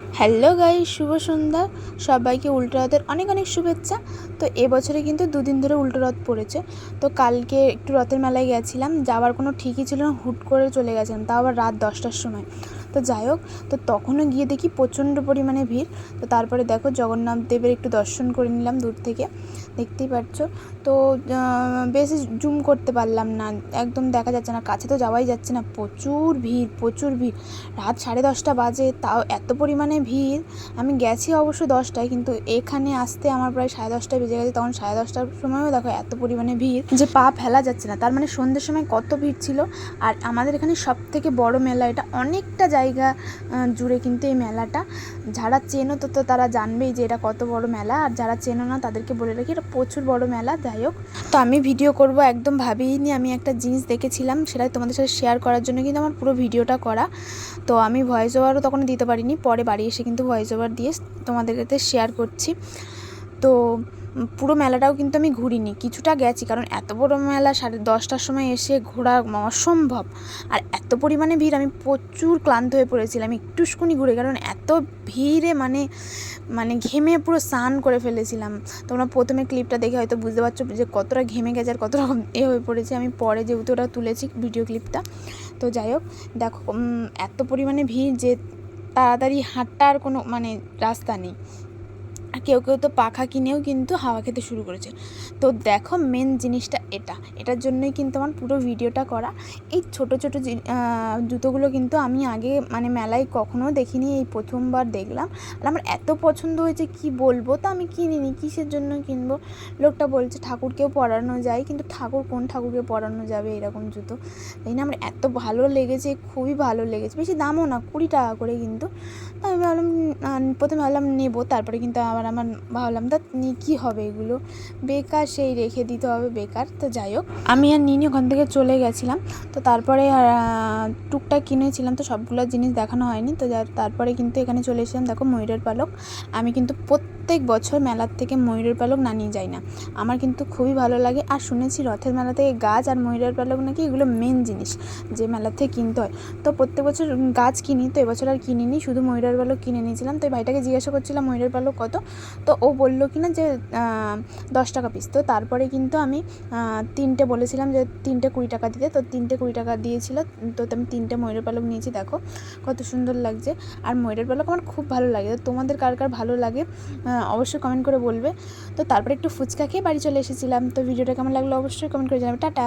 Hello guy শুভ সন্ধ্যা। সবাইকে উল্টো রথের অনেক অনেক শুভেচ্ছা। তো এবছরে কিন্তু দুদিন ধরে উল্টো রথ পড়েছে। তো কালকে একটু রথের মেলায় গেছিলাম, যাওয়ার কোনো ঠিকই ছিল না, হুট করে চলে গেছিলাম। তাও আবার রাত দশটার সময়। তো যাই হোক, তো তখনও গিয়ে দেখি প্রচণ্ড পরিমাণে ভিড়। তো তারপরে দেখো জগন্নাথ দেবের একটু দর্শন করে নিলাম দূর থেকে। দেখতেই পাচ্ছ। তো বেশি জুম করতে পারলাম না। একদম দেখা যাচ্ছে না, কাছে তো যাওয়াই যাচ্ছে না। প্রচুর ভিড় প্রচুর ভিড়। রাত সাড়ে দশটা বাজে, তাও এত পরিমাণে ভিড়। আমি গেছি অবশ্য দশটায়, কিন্তু এখানে আসতে আমার প্রায় সাড়ে দশটায় বেজে গেছে। তখন সাড়ে দশটার সময়ও দেখো এত পরিমাণে ভিড় যে পা ফেলা যাচ্ছে না। তার মানে সন্ধ্যের সময় কত ভিড় ছিল। আর আমাদের এখানে সব থেকে বড় মেলা, এটা অনেকটা জায়গা জুড়ে কিন্তু এই মেলাটা। যারা চেনো তো তো তারা জানবেই যে এটা কত বড় মেলা। আর যারা চেনো না, তাদেরকে বলে রাখি, এটা প্রচুর বড় মেলা, যাই হোক। তো আমি ভিডিও করব একদম ভাবিনি আমি একটা জিনিস দেখেছিলাম সেটাই তোমাদের সাথে শেয়ার করার জন্য কিন্তু আমার পুরো ভিডিওটা করা। তো আমি ভয়েস ওভারও তখন দিতে পারিনি, পরে বাড়ি এসে কিন্তু ভয়েস ওভার দিয়ে তোমাদের কাছে শেয়ার করছি। তো পুরো মেলাটাও কিন্তু আমি ঘুরিনি, কিছুটা গেছি। কারণ এত বড় মেলা, সাড়ে দশটার সময় এসে ঘোরা অসম্ভব। আর এত পরিমাণে ভিড়, আমি প্রচুর ক্লান্ত হয়ে পড়েছিলাম একটুকুনি ঘুরে, কারণ এত ভিড়ে মানে মানে ঘেমে পুরো স্নান করে ফেলেছিলাম। তোমরা প্রথমে ক্লিপটা দেখে হয়তো বুঝতে পারছ যে কতটা ঘেমে গেছে আর কত রকম এ হয়ে পড়েছে। আমি পরে যেহেতু ওটা তুলেছি ভিডিও ক্লিপটা, তো যাই হোক, দেখো এত পরিমাণে ভিড় যে তাড়াতাড়ি হাঁটটা আর কোনো মানে রাস্তা নেই। কেউ কেউ তো পাখা কিনেও কিন্তু হাওয়া খেতে শুরু করেছে। তো দেখো মেন জিনিসটা এটা। এটার জন্যই কিন্তু আমার পুরো ভিডিওটা করা। এই ছোট ছোট জুতোগুলো কিন্তু আমি আগে মানে মেলায় কখনো দেখিনি, এই প্রথমবার দেখলাম। আর আমার এত পছন্দ হয়েছে, কি বলব? তা আমি কিনিনি, কিসের জন্য কিনবো? লোকটা বলছে, ঠাকুরকেও পরানো যায়। কিন্তু ঠাকুর, কোন ঠাকুরকে পরানো যাবে এরকম জুতো? তাই না? আমার এত ভালো লেগেছে, খুবই ভালো লেগেছে। বেশি দামও না, কুড়ি টাকা করে কিন্তু। আমি ভাবলাম প্রথমে ভাবলাম নেব, তারপরে কিন্তু আবার আমার ভাবলাম তা কী হবে এগুলো? বেকার সেই রেখে দিতে হবে বেকার। তো যাই হোক, আমি আর নিনি ওখান থেকে চলে গেছিলাম। তো তারপরে টুকটাক কিনেছিলাম, তো সবগুলো জিনিস দেখানো হয়নি। তো তারপরে কিন্তু এখানে চলে এসেছিলাম, দেখো ময়ূরের পালক। আমি কিন্তু প্রত্যেক বছর মেলার থেকে ময়ূরের পালক না নিয়ে যাই না। আমার কিন্তু খুবই ভালো লাগে। আর শুনেছি রথের মেলা থেকে গাছ আর ময়ূরের পালক নাকি এগুলো মেন জিনিস যে মেলার থেকে কিনতে হয়। তো প্রত্যেক বছর গাছ কিনি, তো এবছর আর কিনিনি, শুধু ময়ূরের পালক কিনে নিয়েছিলাম। তো ভাইটাকে জিজ্ঞাসা করছিলাম, ময়ূরের পালক কত? তো ও বলল কি না যে দশ টাকা পিস তো তারপরে কিন্তু আমি তিনটে বলেছিলাম যে, তিনটে কুড়ি টাকা দিতে। তো তিনটে কুড়ি টাকা দিয়েছিল। তো আমি তিনটে ময়ূরের পালক নিয়েছি। দেখো কত সুন্দর লাগছে। আর ময়ূরের পালক আমার খুব ভালো লাগে। তো তোমাদের কার কার ভালো লাগে অবশ্যই কমেন্ট করে বলবে। তো তারপরে একটু ফুচকা খেয়ে বাড়ি চলে এসেছিলাম। তো ভিডিওটা কেমন লাগল অবশ্যই কমেন্ট করে জানাবে। টাটা!